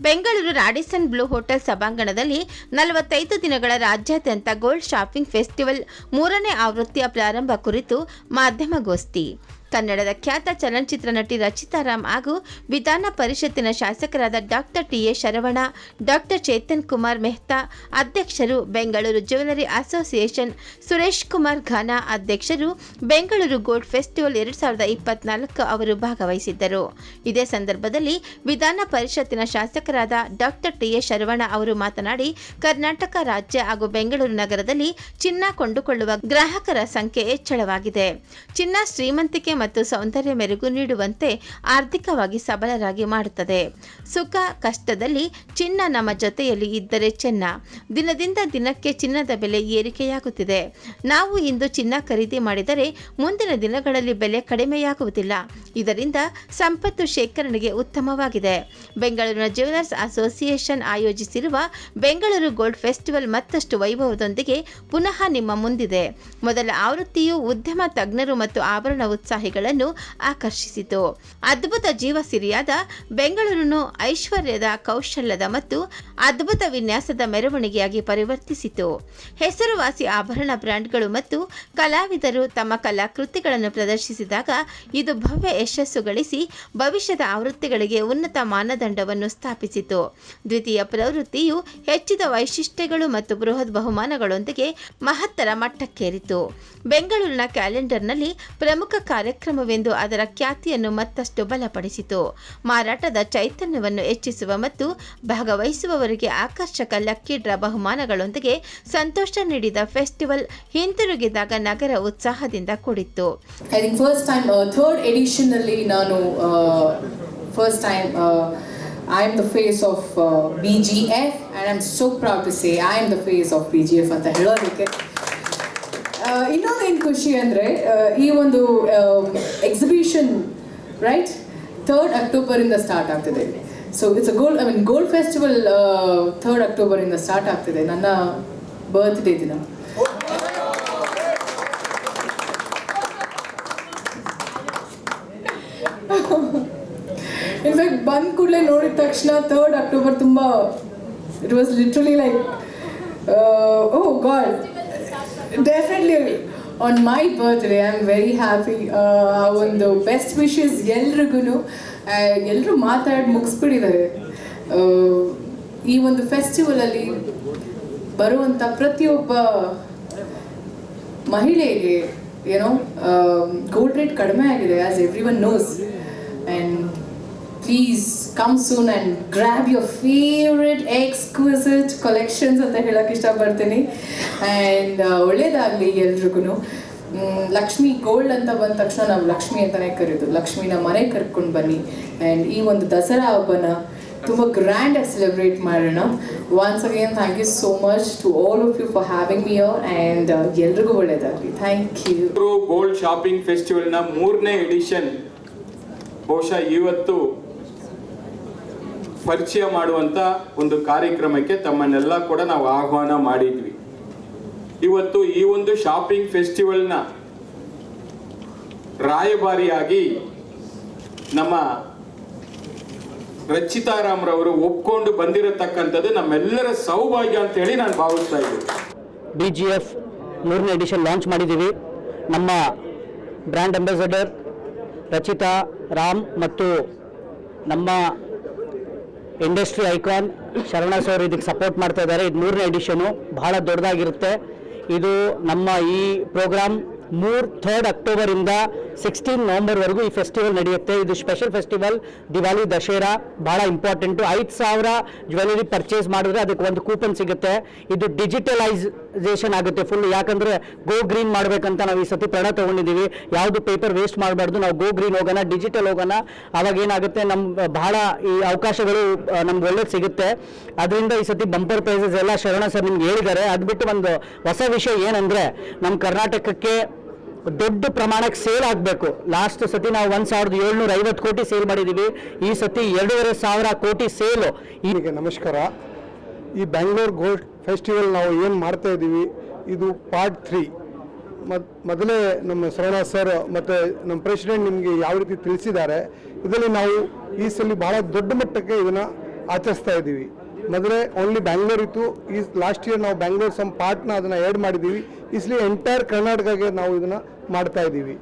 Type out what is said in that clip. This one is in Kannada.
ಬೆಂಗಳೂರು ರಾಡಿಸನ್ ಬ್ಲೂ ಹೋಟೆಲ್ ಸಭಾಂಗಣದಲ್ಲಿ ನಲವತ್ತೈದು ದಿನಗಳ ರಾಜ್ಯಾದ್ಯಂತ ಗೋಲ್ಡ್ ಶಾಪಿಂಗ್ ಫೆಸ್ಟಿವಲ್ ಮೂರನೇ ಆವೃತ್ತಿಯ ಪ್ರಾರಂಭ ಕುರಿತು ಮಾಧ್ಯಮಗೋಷ್ಠಿ ಕನ್ನಡದ ಖ್ಯಾತ ಚಲನಚಿತ್ರ ನಟಿ ರಚಿತಾ ರಾಮ್ ಹಾಗೂ ವಿಧಾನ ಪರಿಷತ್ತಿನ ಶಾಸಕರಾದ doctor T A Sharavana, doctor Chetan Kumar Mehta, ಅಧ್ಯಕ್ಷರು ಬೆಂಗಳೂರು ಜ್ಯುವೆಲರಿ ಅಸೋಸಿಯೇಷನ್ ಸುರೇಶ್ ಕುಮಾರ್ ಘಾನಾ, ಅಧ್ಯಕ್ಷರು ಬೆಂಗಳೂರು ಗೋಲ್ಡ್ ಫೆಸ್ಟಿವಲ್ ಎರಡು ಸಾವಿರದ ಇಪ್ಪತ್ನಾಲ್ಕು ಅವರು ಭಾಗವಹಿಸಿದ್ದರು. ಇದೇ ಸಂದರ್ಭದಲ್ಲಿ ವಿಧಾನ ಪರಿಷತ್ತಿನ ಶಾಸಕರಾದ ಡಾಕ್ಟರ್ ಟಿ ಎ ಶರವಣ ಅವರು ಮಾತನಾಡಿ, ಕರ್ನಾಟಕ ರಾಜ್ಯ ಹಾಗೂ ಬೆಂಗಳೂರು ನಗರದಲ್ಲಿ ಚಿನ್ನ ಕೊಂಡುಕೊಳ್ಳುವ ಗ್ರಾಹಕರ ಸಂಖ್ಯೆ ಹೆಚ್ಚಳವಾಗಿದೆ. ಚಿನ್ನ ಶ್ರೀಮಂತಿಕೆ ಮತ್ತು ಸೌಂದರ್ಯ ಮೆರುಗು ನೀಡುವಂತೆ ಆರ್ಥಿಕವಾಗಿ ಸಬಲರಾಗಿ ಮಾಡುತ್ತದೆ. ಸುಖ ಕಷ್ಟದಲ್ಲಿ ಚಿನ್ನ ನಮ್ಮ ಜೊತೆಯಲ್ಲಿ ಇದ್ದರೆ ಚೆನ್ನ. ದಿನದಿಂದ ದಿನಕ್ಕೆ ಚಿನ್ನದ ಬೆಲೆ ಏರಿಕೆಯಾಗುತ್ತಿದೆ. ನಾವು ಇಂದು ಚಿನ್ನ ಖರೀದಿ ಮಾಡಿದರೆ ಮುಂದಿನ ದಿನಗಳಲ್ಲಿ ಬೆಲೆ ಕಡಿಮೆಯಾಗುವುದಿಲ್ಲ. ಇದರಿಂದ ಸಂಪತ್ತು ಶೇಖರಣೆಗೆ ಉತ್ತಮವಾಗಿದೆ. ಬೆಂಗಳೂರಿನ ಜ್ಯುವೆಲರ್ಸ್ ಅಸೋಸಿಯೇಷನ್ ಆಯೋಜಿಸಿರುವ ಬೆಂಗಳೂರು ಗೋಲ್ಡ್ ಫೆಸ್ಟಿವಲ್ ಮತ್ತಷ್ಟು ವೈಭವದೊಂದಿಗೆ ಪುನಃ ನಿಮ್ಮ ಮುಂದಿದೆ. ಮೊದಲ ಆವೃತ್ತಿಯು ಉದ್ಯಮ ತಜ್ಞರು ಮತ್ತು ಆಭರಣ ಉತ್ಸಾಹಿಗಳನ್ನು ಆಕರ್ಷಿಸಿತು. ಅದ್ಭುತ ಜೀವ ಸಿರಿಯಾದ ಬೆಂಗಳೂರನ್ನು ಐಶ್ವರ್ಯದ ಕೌಶಲ್ಯದ ಮತ್ತು ಅದ್ಭುತ ವಿನ್ಯಾಸದ ಮೆರವಣಿಗೆಯಾಗಿ ಪರಿವರ್ತಿಸಿತು. ಹೆಸರುವಾಸಿ ಆಭರಣ ಬ್ರ್ಯಾಂಡ್ಗಳು ಮತ್ತು ಕಲಾವಿದರು ತಮ್ಮ ಕಲಾಕೃತಿಗಳನ್ನು ಪ್ರದರ್ಶಿಸಿದಾಗ ಇದು ಭವ್ಯ ಯಶಸ್ಸು ಗಳಿಸಿ ಭವಿಷ್ಯದ ಆವೃತ್ತಿಗಳಿಗೆ ಉನ್ನತ ಮಾನದಂಡವನ್ನು ಸ್ಥಾಪಿಸಿತು. ದ್ವಿತೀಯ ಪ್ರವೃತ್ತಿಯು ಹೆಚ್ಚಿದ ವೈಶಿಷ್ಟ್ಯಗಳು ಮತ್ತು ಬೃಹತ್ ಬಹುಮಾನಗಳೊಂದಿಗೆ ಮಹತ್ತರ ಮಟ್ಟಕ್ಕೇರಿತು. ಬೆಂಗಳೂರಿನ ಕ್ಯಾಲೆಂಡರ್ನಲ್ಲಿ ಪ್ರಮುಖ ಕಾರ್ಯಕ್ರಮವೆಂದು ಅದರ ಖ್ಯಾತಿಯನ್ನು ಮತ್ತಷ್ಟು ಬಲಪಡಿಸಿತು. ಮಾರಾಟದ ಚೈತನ್ಯವನ್ನು ಹೆಚ್ಚಿಸುವ ಮತ್ತು ಭಾಗವಹಿಸುವವರಿಗೆ ಆಕರ್ಷಕ ಲಕ್ಕಿ ಡ್ರಾ ಬಹುಮಾನಗಳೊಂದಿಗೆ ಸಂತೋಷ ನೀಡಿದ ಫೆಸ್ಟಿವಲ್ ಹಿಂತಿರುಗಿದಾಗ ನಗರ ಉತ್ಸಾಹದಿಂದ ಕೂಡಿತ್ತು. ಟೈಮ್ ಎಡಿಷನ್ನಲ್ಲಿ ನಾನು first time I am the face of B G F and I am so proud to say I am the face of B G F ಅಂತ ಹೇಳೋದಕ್ಕೆ ಇನ್ನೊಂದು ಏನು ಖುಷಿ ಅಂದರೆ ಈ ಒಂದು ಎಕ್ಸಿಬಿಷನ್ ರೈಟ್ ಥರ್ಡ್ ಅಕ್ಟೋಬರಿಂದ ಸ್ಟಾರ್ಟ್ ಆಗ್ತಿದೆ. So it's a gold I mean gold festival third ಅಕ್ಟೋಬರಿಂದ start ಆಗ್ತಿದೆ. ನನ್ನ ಬರ್ತ್ಡೇ ದಿನ. ಇನ್ಫ್ಯಾಕ್ಟ್ ಬಂದ ಕೂಡಲೇ ನೋಡಿದ ತಕ್ಷಣ ಥರ್ಡ್ ಅಕ್ಟೋಬರ್ ತುಂಬ it was literally like oh god definitely on my birthday I am very happy ಆ ಒಂದು ಬೆಸ್ಟ್ ವಿಶಸ್ ಎಲ್ರಿಗೂ ಎಲ್ಲರೂ ಮಾತಾಡಿ ಮುಗಿಸ್ಬಿಟ್ಟಿದ್ದಾರೆ ಈ ಒಂದು ಫೆಸ್ಟಿವಲಲ್ಲಿ ಬರುವಂಥ ಪ್ರತಿಯೊಬ್ಬ ಮಹಿಳೆಗೆ ಏನೋ ಗೋಲ್ಡ್ ರೇಟ್ ಕಡಿಮೆ ಆಗಿದೆ as everyone knows and please come soon and grab your favourite exquisite collections ಅಂತ ಹೇಳೋಕೆ ಇಷ್ಟಪಡ್ತೀನಿ. ಆ್ಯಂಡ್ ಒಳ್ಳೇದಾಗಲಿ ಎಲ್ರಿಗೂ ಲಕ್ಷ್ಮಿ ಗೋಲ್ಡ್ ಅಂತ ಬಂದ ತಕ್ಷಣ ನಾವು ಲಕ್ಷ್ಮಿ ಅಂತಲೇ ಕರೆಯೋದು ಲಕ್ಷ್ಮಿನ ಮನೆ ಕರ್ಕೊಂಡು ಬನ್ನಿ. ಆ್ಯಂಡ್ ಈ ಒಂದು ದಸರಾ ಹಬ್ಬನ ತುಂಬ ಗ್ರ್ಯಾಂಡಾಗಿ ಸೆಲೆಬ್ರೇಟ್ ಮಾಡೋಣ. Once again thank you so much to all of you for having me here and ಎಲ್ರಿಗೂ ಒಳ್ಳೇದಾಗಲಿ. ಥ್ಯಾಂಕ್ ಯು ಗೋಲ್ಡ್ ಶಾಪಿಂಗ್ ಫೆಸ್ಟಿವಲ್ನ ಮೂರನೇ ಎಡಿಷನ್ ಬಹುಶಃ ಇವತ್ತು ಪರಿಚಯ ಮಾಡುವಂತ ಒಂದು ಕಾರ್ಯಕ್ರಮಕ್ಕೆ ತಮ್ಮನ್ನೆಲ್ಲ ಕೂಡ ನಾವು ಆಹ್ವಾನ ಮಾಡಿದ್ವಿ. ಇವತ್ತು ಈ ಒಂದು ಶಾಪಿಂಗ್ ಫೆಸ್ಟಿವಲ್ನ ರಾಯಭಾರಿಯಾಗಿ ನಮ್ಮ ರಚಿತಾರಾಮ್ರವರು ಒಪ್ಕೊಂಡು ಬಂದಿರತಕ್ಕಂಥದ್ದು ನಮ್ಮೆಲ್ಲರ ಸೌಭಾಗ್ಯ ಅಂತ ಹೇಳಿ ನಾನು ಭಾವಿಸ್ತಾ ಇದ್ದೀನಿ. ಬಿ ಜಿ ಎಫ್ ಮೂರನೇ ಎಡಿಷನ್ ಲಾಂಚ್ ಮಾಡಿದ್ದೀವಿ. ನಮ್ಮ ಬ್ರ್ಯಾಂಡ್ ಅಂಬಾಸಡರ್ ರಚಿತಾ ರಾಮ್ ಮತ್ತು ನಮ್ಮ ಇಂಡಸ್ಟ್ರಿ ಐಕಾನ್ ಶರಣ ಸರ್ ಇದಕ್ಕೆ ಸಪೋರ್ಟ್ ಮಾಡ್ತಾ ಇದ್ದಾರೆ. ಇದು ಮೂರನೇ ಎಡಿಷನು ಬಹಳ ದೊಡ್ಡದಾಗಿರುತ್ತೆ. ಇದು ನಮ್ಮ ಈ ಪ್ರೋಗ್ರಾಮ್ ಮೂರು ಥರ್ಡ್ ಅಕ್ಟೋಬರಿಂದ ಸಿಕ್ಸ್ಟೀನ್ ನವಂಬರ್ವರೆಗೂ ಈ ಫೆಸ್ಟಿವಲ್ ನಡೆಯುತ್ತೆ. ಇದು ಸ್ಪೆಷಲ್ ಫೆಸ್ಟಿವಲ್ ದಿವಾಲಿ ದಶೇರಾ ಭಾಳ ಇಂಪಾರ್ಟೆಂಟು ಐದು ಸಾವಿರ ಜ್ಯುವೆಲರಿ ಪರ್ಚೇಸ್ ಮಾಡಿದ್ರೆ ಅದಕ್ಕೆ ಒಂದು ಕೂಪನ್ ಸಿಗುತ್ತೆ. ಇದು ಡಿಜಿಟಲೈಸೇಷನ್ ಆಗುತ್ತೆ ಫುಲ್ ಯಾಕಂದರೆ ಗೋ ಗ್ರೀನ್ ಮಾಡಬೇಕಂತ ನಾವು ಈ ಸತಿ ಪ್ರಣ ತೊಗೊಂಡಿದ್ದೀವಿ. ಯಾವುದು ಪೇಪರ್ ವೇಸ್ಟ್ ಮಾಡಬಾರ್ದು, ನಾವು ಗೋ ಗ್ರೀನ್ ಹೋಗೋಣ ಡಿಜಿಟಲ್ ಹೋಗೋಣ. ಅವಾಗ ಏನಾಗುತ್ತೆ ನಮ್ಮ ಬಹಳ ಈ ಅವಕಾಶಗಳು ನಮ್ಗೆ ಒಳ್ಳೇದು ಸಿಗುತ್ತೆ. ಅದರಿಂದ ಈ ಸತಿ ಬಂಪರ್ ಪ್ರೈಸಸ್ ಎಲ್ಲ ಶರಣ ಸರ್ ನಿಮ್ಗೆ ಹೇಳಿದ್ದಾರೆ. ಅದು ಬಿಟ್ಟು ಒಂದು ಹೊಸ ವಿಷಯ ಏನಂದರೆ ನಮ್ಮ ಕರ್ನಾಟಕಕ್ಕೆ ದೊಡ್ಡ ಪ್ರಮಾಣಕ್ಕೆ ಸೇಲ್ ಆಗಬೇಕು. ಲಾಸ್ಟ್ ಸತಿ ನಾವು ಒಂದು ಸಾವಿರದ ಏಳ್ನೂರ ಐವತ್ತು ಕೋಟಿ ಸೇಲ್ ಮಾಡಿದ್ದೀವಿ ಈ ಸತಿ ಎರಡೂವರೆ ಸಾವಿರ ಕೋಟಿ ಸೇಲು. ಈಗ ನಮಸ್ಕಾರ. ಈ ಬ್ಯಾಂಗ್ಳೂರ್ ಗೋಲ್ಡ್ ಫೆಸ್ಟಿವಲ್ ನಾವು ಏನು ಮಾಡ್ತಾ ಇದ್ದೀವಿ ಇದು ಪಾರ್ಟ್ ತ್ರೀ ಮತ್ ಮೊದಲೇ ನಮ್ಮ ಶರಣ ಸರ್ ಮತ್ತು ನಮ್ಮ ಪ್ರೆಸಿಡೆಂಟ್ ನಿಮಗೆ ಯಾವ ರೀತಿ ತಿಳಿಸಿದ್ದಾರೆ, ಇದರಲ್ಲಿ ನಾವು ಈ ಸಲ ಬಹಳ ದೊಡ್ಡ ಮಟ್ಟಕ್ಕೆ ಇದನ್ನು ಆಚರಿಸ್ತಾ ಇದ್ದೀವಿ ಮೊದಲೇ ಓನ್ಲಿ ಬ್ಯಾಂಗ್ಳೂರ್ ಇತ್ತು. ಈ ಲಾಸ್ಟ್ ಇಯರ್ ನಾವು ಬ್ಯಾಂಗ್ಳೂರ್ ಸಮ್ ಪಾರ್ಟ್ನ ಅದನ್ನು ಆ್ಯಡ್ ಮಾಡಿದ್ದೀವಿ ಇಸ್ಲಿ ಎಂಟೈರ್ ಕರ್ನಾಟಕಗೆ ನಾವು ಇದನ್ನು ಮಾಡ್ತಾ ಇದ್ದೀವಿ